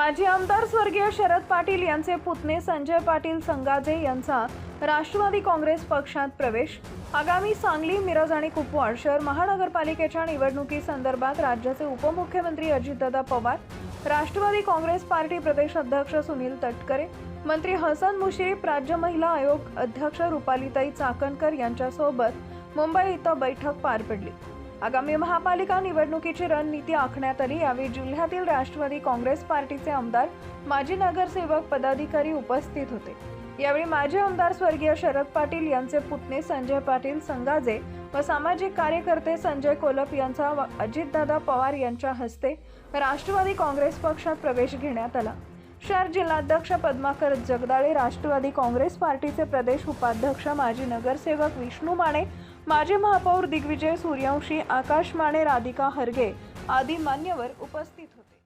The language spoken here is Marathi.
माजी आमदार स्वर्गीय शरद पाटील यांचे पुतणे संजय पाटील संगाजे यांचा राष्ट्रवादी काँग्रेस पक्षात प्रवेश. आगामी सांगली मिरज आणि कुपवाड शहर महानगरपालिकेच्या निवडणुकीसंदर्भात राज्याचे उपमुख्यमंत्री अजितदादा पवार राष्ट्रवादी काँग्रेस पार्टी प्रदेश अध्यक्ष सुनील तटकरे मंत्री हसन मुश्रीफ राज्य महिला आयोग अध्यक्ष रुपालीताई चाकणकर यांच्यासोबत मुंबई इथं बैठक पार पडली. आगामी महापालिका निवडणुकीची रणनीती आखण्यात आली यावेळी जिल्ह्यातील राष्ट्रवादी काँग्रेस पार्टीचे आमदार माजी नगरसेवक पदाधिकारी उपस्थित होते. यावेळी माजी आमदार स्वर्गीय शरद पाटील यांचे पुतणे संजय पाटील संगाजे व सामाजिक कार्यकर्ते संजय कोलप यांचा व अजितदादा पवार यांच्या हस्ते राष्ट्रवादी काँग्रेस पक्षात प्रवेश घेण्यात आला. शहर जिल्हाध्यक्ष पद्माकर जगदाळे राष्ट्रवादी काँग्रेस पार्टीचे प्रदेश उपाध्यक्ष माजी नगरसेवक विष्णू माने माजी महापौर दिग्विजय सूर्यवंशी आकाश माने राधिका हरगे आदी मान्यवर उपस्थित होते.